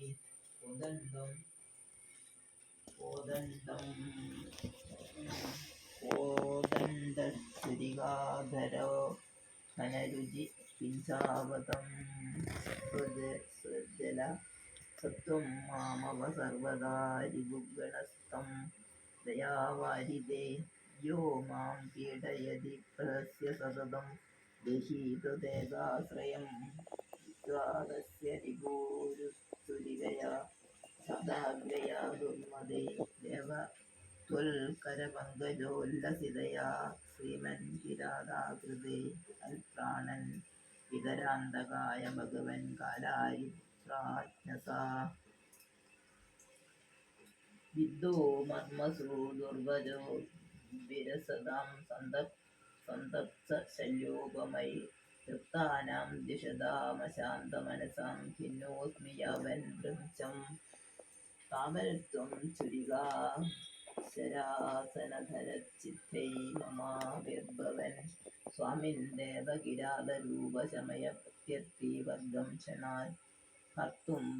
കോദണ്ഡം കോദണ്ഡം കോദണ്ഡസുരികാധരോ ഘനരുചി പിഞ്ചാവതം സ്വജല സത്വം മാമവ സർവദാ രിപുഗണസ്തം ദയാവാരിതേ യോ മാം പീഡയതി പ്രഹസ്യ സതതം ദേഹി ത്വദേകാശ്രയം സദാഗ്രയാ ദുർമദേ ദേവ കിരാതാകൃതേ അൽപ്രാണൻ വിതരാന്തകായ ഭഗവൻ കാലാരിത്രാജ്ഞസാ വിദ്ധോ മർമ്മസൂ ദുർവജോ വിരസതാം സന്ത സന്തപ്തശല്യോപമൈ തൃപ്താനാം ദ്വിഷതാമശാന്തമനസാം ഖിന്നോസ്മി യാവൻ ഭൃംശം താമരത്വം ചുരിക ശരാസനധരച്ചിത്തൈ മമാവിർഭവൻ സ്വാമിൻ ദേവകിരാതരൂപ ശമയ പ്രത്യർത്തി വർഗം ക്ഷണാൽ ഹർത്തും